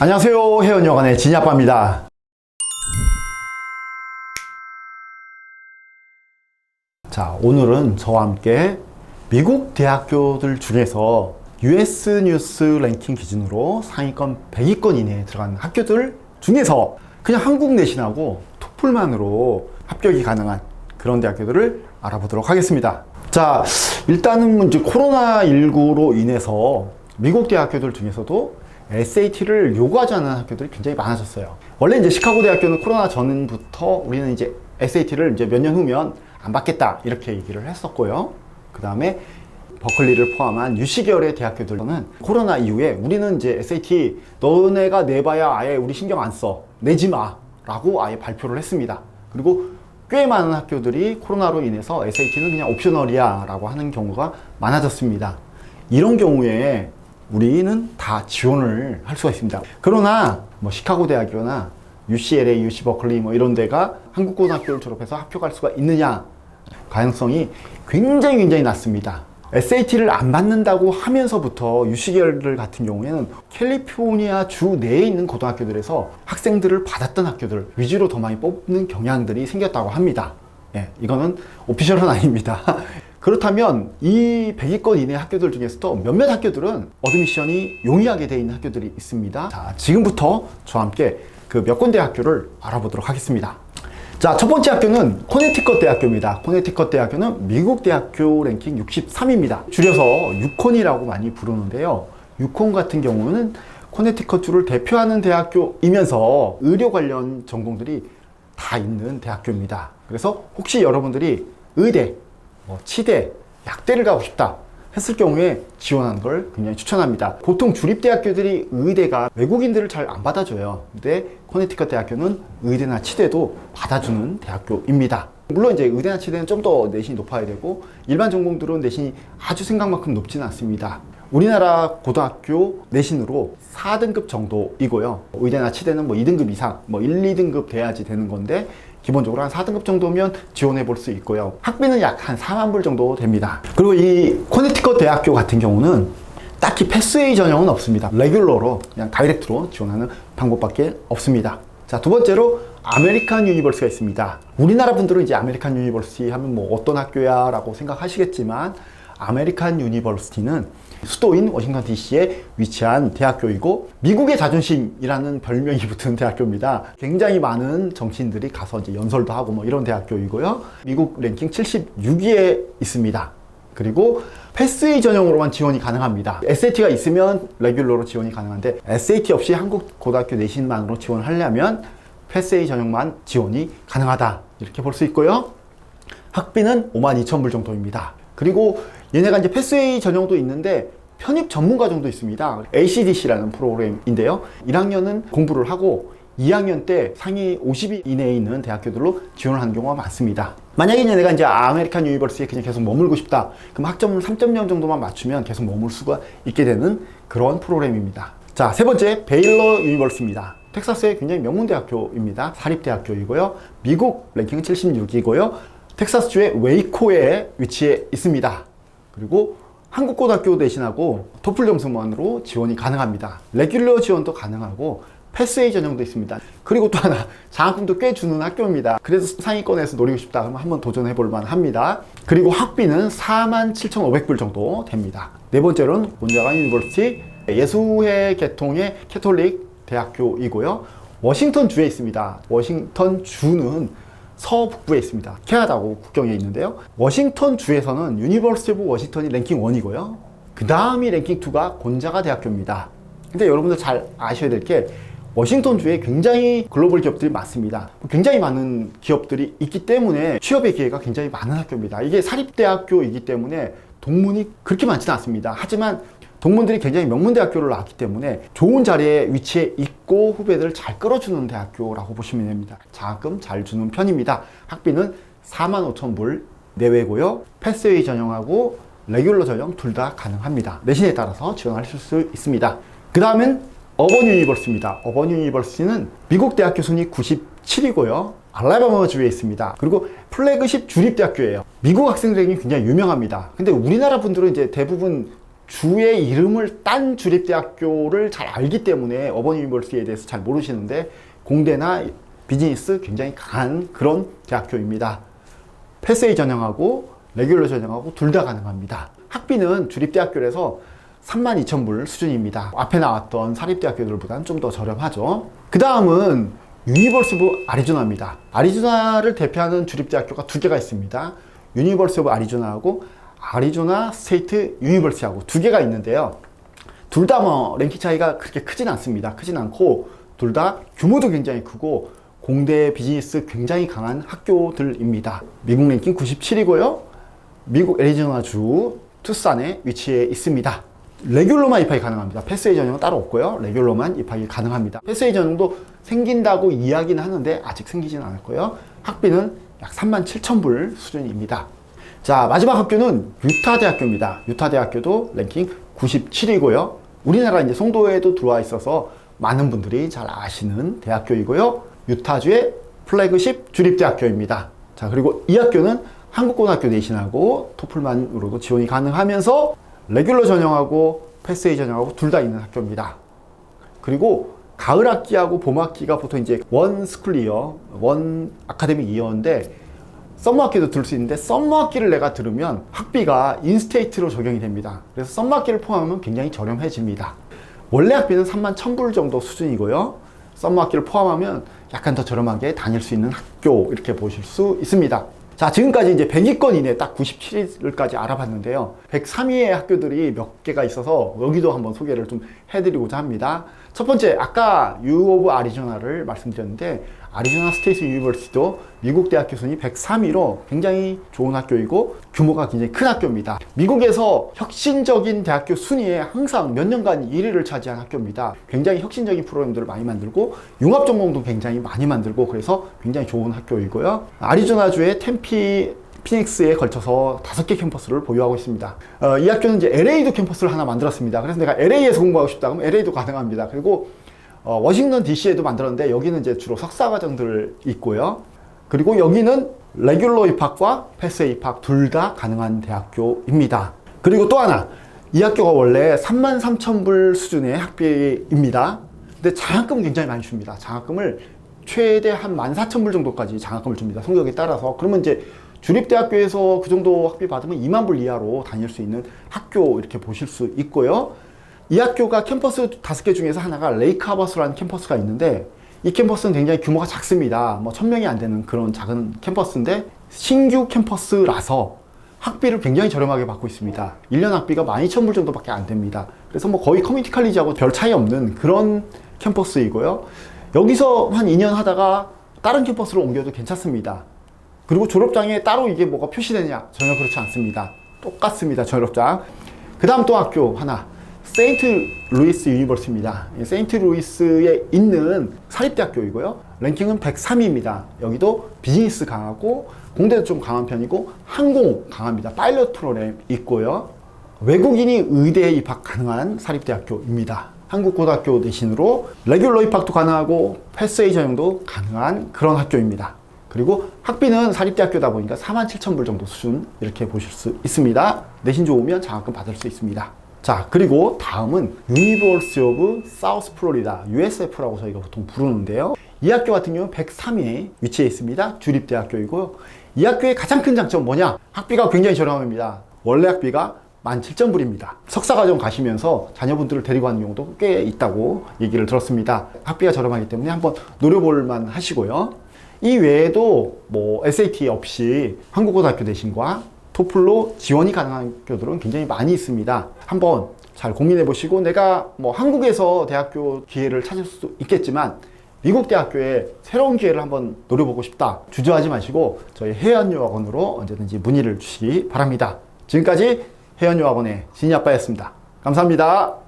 안녕하세요. 해운여관의 진야빠입니다. 자, 오늘은 저와 함께 미국 대학교들 중에서 US 뉴스 랭킹 기준으로 상위권 100위권 이내에 들어가는 학교들 중에서 그냥 한국 내신하고 토플만으로 합격이 가능한 그런 대학교들을 알아보도록 하겠습니다. 자, 일단은 이제 코로나19로 인해서 미국 대학교들 중에서도 SAT를 요구하지 않는 학교들이 굉장히 많아졌어요. 원래 이제 시카고 대학교는 코로나 전부터 우리는 이제 SAT를 이제 몇 년 후면 안 받겠다 이렇게 얘기를 했었고요. 그 다음에 버클리를 포함한 유시 계열의 대학교들은 코로나 이후에 우리는 이제 SAT 너네가 내봐야 아예 우리 신경 안 써. 내지 마. 라고 아예 발표를 했습니다. 그리고 꽤 많은 학교들이 코로나로 인해서 SAT는 그냥 옵셔널이야 라고 하는 경우가 많아졌습니다. 이런 경우에 우리는 다 지원을 할 수가 있습니다. 그러나 뭐 시카고 대학교나 UCLA, UC 버클리 뭐 이런 데가 한국 고등학교를 졸업해서 합격할 수가 있느냐 가능성이 굉장히 굉장히 낮습니다. SAT를 안 받는다고 하면서부터 유시계열 같은 경우에는 캘리포니아 주 내에 있는 고등학교들에서 학생들을 받았던 학교들 위주로 더 많이 뽑는 경향들이 생겼다고 합니다. 예, 이거는 오피셜은 아닙니다. 그렇다면 이 100위권 이내 학교들 중에서도 몇몇 학교들은 어드미션이 용이하게 되어 있는 학교들이 있습니다. 자, 지금부터 저와 함께 그 몇 군데 학교를 알아보도록 하겠습니다. 자, 첫 번째 학교는 코네티컷 대학교입니다. 코네티컷 대학교는 미국 대학교 랭킹 63입니다. 줄여서 유콘이라고 많이 부르는데요. 유콘 같은 경우는 코네티컷 주를 대표하는 대학교이면서 의료 관련 전공들이 다 있는 대학교입니다. 그래서 혹시 여러분들이 의대, 뭐 치대, 약대를 가고 싶다 했을 경우에 지원하는 걸 굉장히 추천합니다. 보통 주립대학교들이 의대가 외국인들을 잘 안 받아줘요. 근데 코네티컷 대학교는 의대나 치대도 받아주는 대학교입니다. 물론 이제 의대나 치대는 좀 더 내신이 높아야 되고 일반 전공들은 내신이 아주 생각만큼 높지는 않습니다. 우리나라 고등학교 내신으로 4등급 정도이고요. 의대나 치대는 뭐 2등급 이상, 뭐 1, 2등급 돼야지 되는 건데 기본적으로 한 4등급 정도면 지원해 볼 수 있고요. 학비는 약 한 4만 불 정도 됩니다. 그리고 이 코네티컷 대학교 같은 경우는 딱히 패스웨이 전형은 없습니다. 레귤러로 그냥 다이렉트로 지원하는 방법밖에 없습니다. 자, 두 번째로 아메리칸 유니버시티가 있습니다. 우리나라 분들은 이제 아메리칸 유니버시티 하면 뭐 어떤 학교야 라고 생각하시겠지만 아메리칸 유니버시티는 수도인 워싱턴 DC에 위치한 대학교이고 미국의 자존심이라는 별명이 붙은 대학교입니다. 굉장히 많은 정치인들이 가서 이제 연설도 하고 뭐 이런 대학교이고요. 미국 랭킹 76위에 있습니다. 그리고 패스웨이 전형으로만 지원이 가능합니다. SAT가 있으면 레귤러로 지원이 가능한데 SAT 없이 한국 고등학교 내신만으로 지원을 하려면 패스웨이 전형만 지원이 가능하다. 이렇게 볼 수 있고요. 학비는 5만 2천 불 정도입니다. 그리고 얘네가 이제 패스웨이 전형도 있는데 편입 전문 과정도 있습니다. ACDC라는 프로그램인데요. 1학년은 공부를 하고 2학년 때 상위 50위 이내에 있는 대학교들로 지원을 하는 경우가 많습니다. 만약에 얘네가 이제 아메리칸 유니버시티에 그냥 계속 머물고 싶다. 그럼 학점을 3.0 정도만 맞추면 계속 머물 수가 있게 되는 그런 프로그램입니다. 자, 세 번째 베일러 유니버시티입니다. 텍사스의 굉장히 명문 대학교입니다. 사립대학교이고요. 미국 랭킹은 76이고요. 텍사스주의 웨이코에 위치해 있습니다. 그리고 한국 고등학교 대신하고 토플 점수만으로 지원이 가능합니다. 레귤러 지원도 가능하고 패스웨이 전형도 있습니다. 그리고 또 하나 장학금도 꽤 주는 학교입니다. 그래서 상위권에서 노리고 싶다 그러면 한번 도전해 볼 만합니다. 그리고 학비는 47,500불 정도 됩니다. 네 번째로는 곤자가 유니버시티 예수회 계통의 캐톨릭 대학교이고요. 워싱턴 주에 있습니다. 워싱턴 주는 서북부에 있습니다. 캐나다하고 국경에 있는데요. 워싱턴 주에서는 유니버시티 오브 워싱턴이 랭킹 1이고요. 그 다음이 랭킹 2가 곤자가 대학교입니다. 근데 여러분들 잘 아셔야 될 게 워싱턴 주에 굉장히 글로벌 기업들이 많습니다. 굉장히 많은 기업들이 있기 때문에 취업의 기회가 굉장히 많은 학교입니다. 이게 사립대학교이기 때문에 동문이 그렇게 많지는 않습니다. 하지만 동문들이 굉장히 명문대학교를 나왔기 때문에 좋은 자리에 위치해 있고 후배들을 잘 끌어주는 대학교라고 보시면 됩니다. 장학금 잘 주는 편입니다. 학비는 4만 5천 불 내외고요. 패스웨이 전형하고 레귤러 전형 둘 다 가능합니다. 내신에 따라서 지원하실 수 있습니다. 그 다음은 어번 유니버시티입니다. 어번 유니버시티는 미국 대학교 순위 97이고요. 알라바마 주에 있습니다. 그리고 플래그십 주립대학교예요. 미국 학생들에게 굉장히 유명합니다. 근데 우리나라 분들은 이제 대부분 주의 이름을 딴 주립대학교를 잘 알기 때문에 어번 유니버시티에 대해서 잘 모르시는데 공대나 비즈니스 굉장히 강한 그런 대학교입니다. 패스웨이 전형하고 레귤러 전형하고 둘 다 가능합니다. 학비는 주립대학교에서 32,000불 수준입니다. 앞에 나왔던 사립대학교들보다는 좀 더 저렴하죠. 그 다음은 유니버스 오브 아리조나입니다. 아리조나를 대표하는 주립대학교가 두 개가 있습니다. 유니버스 오브 아리조나하고 아리조나 스테이트 유니버시티하고 두 개가 있는데요. 둘 다 뭐 랭킹 차이가 그렇게 크진 않습니다. 크진 않고 둘 다 규모도 굉장히 크고 공대 비즈니스 굉장히 강한 학교들입니다. 미국 랭킹 97이고요. 미국 애리조나주 투싼에 위치해 있습니다. 레귤러만 입학이 가능합니다. 패스웨이 전형은 따로 없고요. 레귤러만 입학이 가능합니다. 패스웨이 전형도 생긴다고 이야기는 하는데 아직 생기지는 않았고요. 학비는 약 37,000불 수준입니다. 자, 마지막 학교는 유타 대학교입니다. 유타 대학교도 랭킹 97이고요. 우리나라 이제 송도에도 들어와 있어서 많은 분들이 잘 아시는 대학교이고요. 유타주의 플래그십 주립대학교입니다. 자, 그리고 이 학교는 한국고등학교 내신하고 토플만으로도 지원이 가능하면서 레귤러 전형하고 패스웨이 전형하고 둘 다 있는 학교입니다. 그리고 가을 학기하고 봄 학기가 보통 이제 원 스쿨 이어, 원 아카데믹 이어인데 썸머 학기도 들을 수 있는데 썸머 학기를 내가 들으면 학비가 인스테이트로 적용이 됩니다. 그래서 썸머 학기를 포함하면 굉장히 저렴해집니다. 원래 학비는 3만 1000불 정도 수준이고요. 썸머 학기를 포함하면 약간 더 저렴하게 다닐 수 있는 학교 이렇게 보실 수 있습니다. 자, 지금까지 이제 100위권 이내 딱 97위까지 알아봤는데요. 103위의 학교들이 몇 개가 있어서 여기도 한번 소개를 좀 해드리고자 합니다. 첫 번째, 아까 U 오브 아리조나를 말씀드렸는데, 아리조나 스테이트 유니버시티도 미국 대학교 순위 103위로 굉장히 좋은 학교이고 규모가 굉장히 큰 학교입니다. 미국에서 혁신적인 대학교 순위에 항상 몇 년간 1위를 차지한 학교입니다. 굉장히 혁신적인 프로그램들을 많이 만들고 융합 전공도 굉장히 많이 만들고 그래서 굉장히 좋은 학교이고요. 아리조나주의 템피 피닉스에 걸쳐서 다섯 개 캠퍼스를 보유하고 있습니다. 어, 이 학교는 이제 LA도 캠퍼스를 하나 만들었습니다. 그래서 내가 LA에서 공부하고 싶다 그러면 LA도 가능합니다. 그리고 어, 워싱턴 DC에도 만들었는데 여기는 이제 주로 석사 과정들 있고요. 그리고 여기는 레귤러 입학과 패스 입학 둘 다 가능한 대학교입니다. 그리고 또 하나 이 학교가 원래 3만 3천 불 수준의 학비입니다. 근데 장학금 굉장히 많이 줍니다. 장학금을 최대 한 14,000불 정도까지 장학금을 줍니다. 성적에 따라서. 그러면 이제 주립대학교에서 그 정도 학비 받으면 2만 불 이하로 다닐 수 있는 학교 이렇게 보실 수 있고요. 이 학교가 캠퍼스 다섯 개 중에서 하나가 레이크 하버스라는 캠퍼스가 있는데 이 캠퍼스는 굉장히 규모가 작습니다. 뭐 1000명이 안 되는 그런 작은 캠퍼스인데 신규 캠퍼스라서 학비를 굉장히 저렴하게 받고 있습니다. 1년 학비가 12,000불 정도밖에 안 됩니다. 그래서 뭐 거의 커뮤니티 칼리지하고 별 차이 없는 그런 캠퍼스이고요. 여기서 한 2년 하다가 다른 캠퍼스로 옮겨도 괜찮습니다. 그리고 졸업장에 따로 이게 뭐가 표시되냐? 전혀 그렇지 않습니다. 똑같습니다. 졸업장. 그 다음 또 학교 하나. 세인트 루이스 유니버시티입니다. 이 세인트 루이스에 있는 사립대학교이고요. 랭킹은 103위입니다. 여기도 비즈니스 강하고 공대도 좀 강한 편이고 항공 강합니다. 파일럿 프로그램 있고요. 외국인이 의대에 입학 가능한 사립대학교입니다. 한국고등학교 대신으로 레귤러 입학도 가능하고 패스웨이 전형도 가능한 그런 학교입니다. 그리고 학비는 사립대학교다 보니까 47,000불 정도 수준 이렇게 보실 수 있습니다. 내신 좋으면 장학금 받을 수 있습니다. 자, 그리고 다음은 유니버시티 오브 사우스 플로리다, USF라고 저희가 보통 부르는데요. 이 학교 같은 경우는 103위에 위치해 있습니다. 주립대학교이고요. 이 학교의 가장 큰 장점은 뭐냐? 학비가 굉장히 저렴합니다. 원래 학비가 17,000불입니다. 석사과정 가시면서 자녀분들을 데리고 가는 경우도 꽤 있다고 얘기를 들었습니다. 학비가 저렴하기 때문에 한번 노려볼만 하시고요. 이 외에도 뭐 SAT 없이 한국고등학교 대신과 토플로 지원이 가능한 학교들은 굉장히 많이 있습니다. 한번 잘 고민해 보시고 내가 뭐 한국에서 대학교 기회를 찾을 수도 있겠지만 미국 대학교에 새로운 기회를 한번 노려보고 싶다. 주저하지 마시고 저희 해안유학원으로 언제든지 문의를 주시기 바랍니다. 지금까지 해안유학원의 진이 아빠였습니다. 감사합니다.